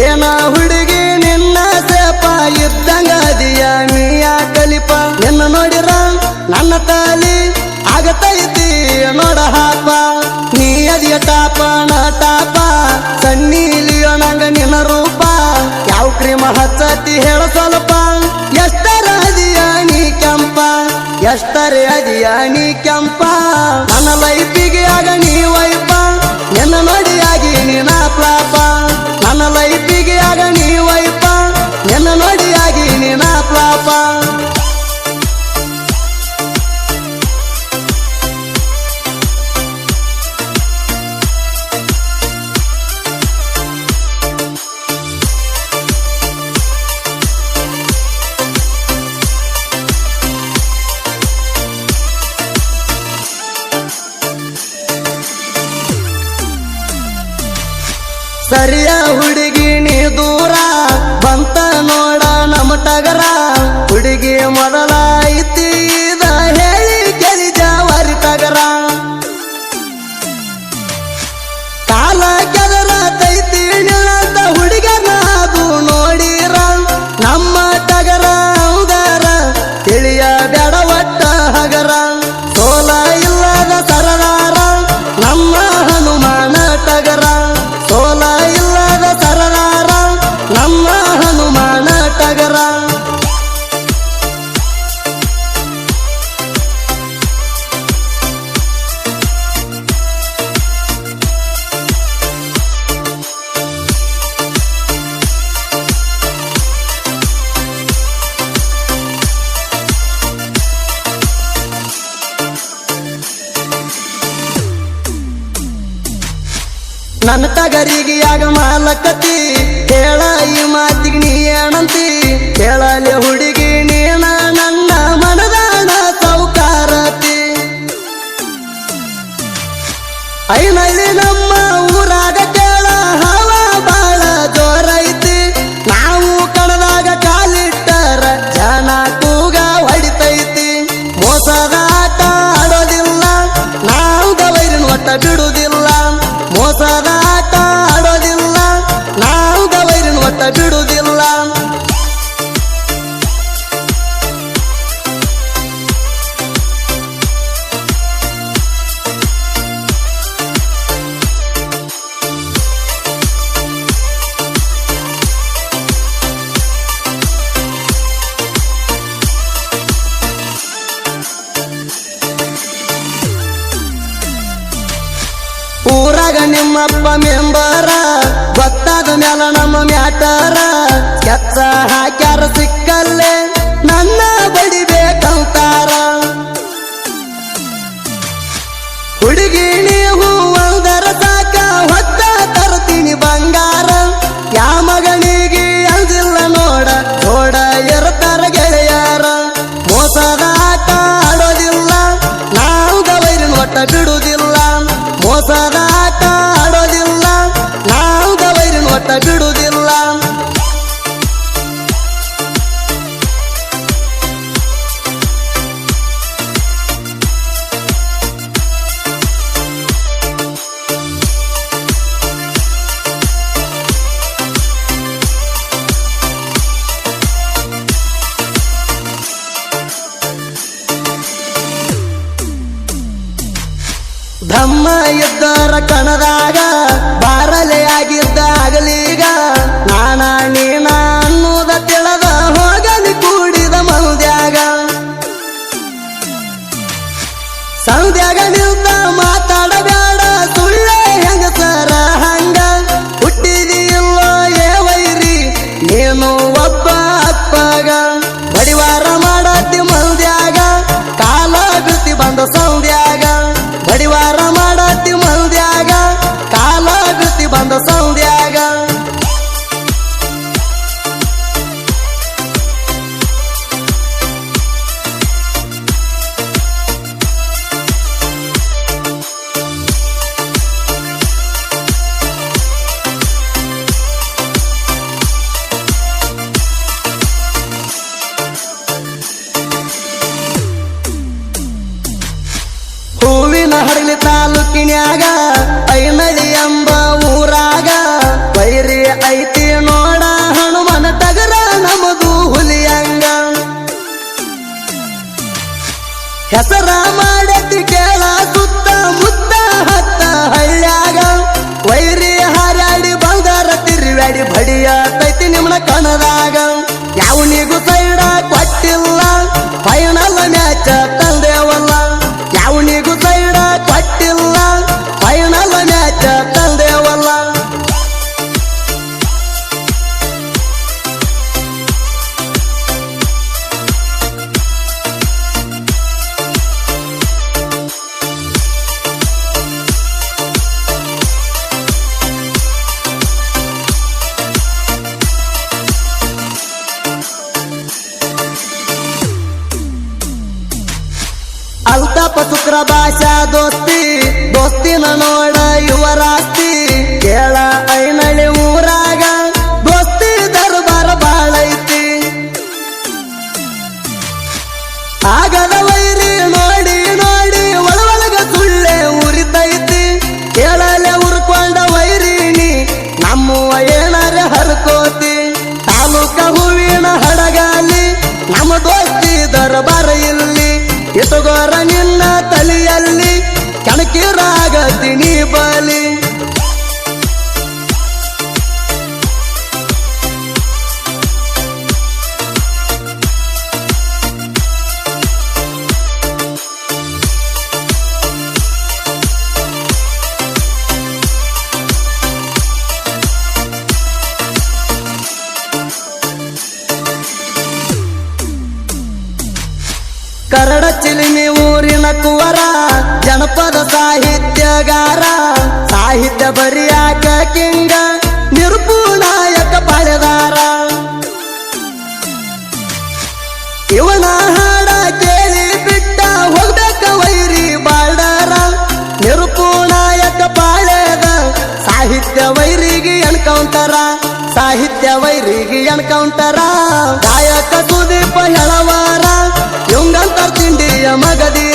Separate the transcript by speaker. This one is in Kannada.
Speaker 1: ಏನ ಹುಡುಗಿ ನಿನ್ನ ಸೇಪ ಇದ್ದಂಗ ಅದಿಯ? ನೀಯ ಕಲಿಪ ನಿನ್ನ ನೋಡಿರ ನನ್ನ ತಾಲಿ ಆಗತೈತಿ ನೋಡ ಹಾಪ. ನೀ ಅದಿಯ ಟಾಪ, ನ ಟಾಪ. ಸಣ್ಣೀಲಿಯೋ ನಂಗ ನಿನ್ನ ರೂಪ. ಯಾವ ಕ್ರೀಮ ಹಚ್ಚತಿ ಹೇಳ ಸ್ವಲ್ಪ. ಎಷ್ಟರ ಅದಿಯ ನೀ ಕೆಂಪ? ಎಷ್ಟರೇ ಅದಿಯ ನೀ ಕೆಂಪ? ನನ್ನ ಸರಿಯ ಹುಡುಗಿ ನನ್ನ ತಗರಿಗೆ ಆಗ ಮಾಲಕತಿ. ಹೇಳ ಈ ಮಾತಿಗೆ ನೀ ಏನಂತಿ? ಹೇಳಲೆ ಹುಡುಗಿ ನಿಮ್ಮಪ್ಪ ಮೆಂಬರ, ಗೊತ್ತಾದ ಮ್ಯಾಲ ನಮ್ಮ ಮ್ಯಾಟರ. ಕೆತ್ತ ಹಾಕ್ಯಾರ ಸಿಕ್ಕಲ್ಲೇ ನನ್ನ ಬಡಿಬೇಕಂತಾರ ಹುಡುಗಿ ನೀವು ಒಂದರ ಸಾಕ, ಹೊತ್ತ ತರ್ತೀನಿ ಬಂಗಾರ. ಯಾ ಮಗನಿಗೆ ಅಂದಿಲ್ಲ ನೋಡ ನೋಡ ಇರ್ತಾರ ಬಿಡುವುದಿಲ್ಲ ಧಮ್ಮ ಎದ್ದರ ಕಣದಾಯ ಅಲ್ತಾಪ ಶುಕ್ರ ಭಾಷಾ ದೋಸ್ತಿ, ದೋಸ್ತಿನ ನೋಡ ಯುವರಾಸ್ತಿ, ಕೇಳ ಐನಳಿ ಊರಾಗ, ದೋಸ್ತಿ ದರ್ಬಾರ ಬಾಳೈತಿ ಆಗದ ವೈರಿ ನೋಡಿ ನೋಡಿ ಒಳಗೊಳಗ ಸುಳ್ಳೆ ಉರಿತೈತಿ. ಕೇಳಲೆ ಉರ್ಕೊಂಡ ವೈರಿಣಿ ನಮ್ಮ ಏನಾರ ಹರ್ಕೋತಿ. ತಾಲೂಕ ಹೂವಿನ ಹಡಗಾಲಿ, ನಮ್ಮ ದೋಸ್ತಿ ದರ್ಬಾರ ಇಲ್ಲಿ. ಇಟಗೋರ ನಿನ್ನ ತಲಿಯಲ್ಲಿ ಕಣಕಿರಾಗತೀನಿ ಬಲಿ. ಕರಡ ಚಿಲಿಮಿ ಊರಿನ ಕುವರ, ಜನಪದ ಸಾಹಿತ್ಯಗಾರ, ಸಾಹಿತ್ಯ ಬರಿಯಾಕ ಕಿಂಗ ನಿರ್ಪುಣಾಯಕ ಪಡೆದಾರ ಇವನ ಹಾಡ ಕೇಳಿ ಬಿಟ್ಟ ಹೋಗ್ಬೇಕ ವೈರಿ ಬಾಳ್ದಾರ ನಿರ್ಪುಣಾಯಕ ಪಾಳೆದ ಸಾಹಿತ್ಯ ವೈರಿಗೆ ಎನ್ಕೌಂಟರ ಸಾಹಿತ್ಯ ವೈರಿಗೆ ಎನ್ಕೌಂಟರ ಗಾಯಕ ಸುದೀಪ ಹೆಳವಾರ ಮಗದಿ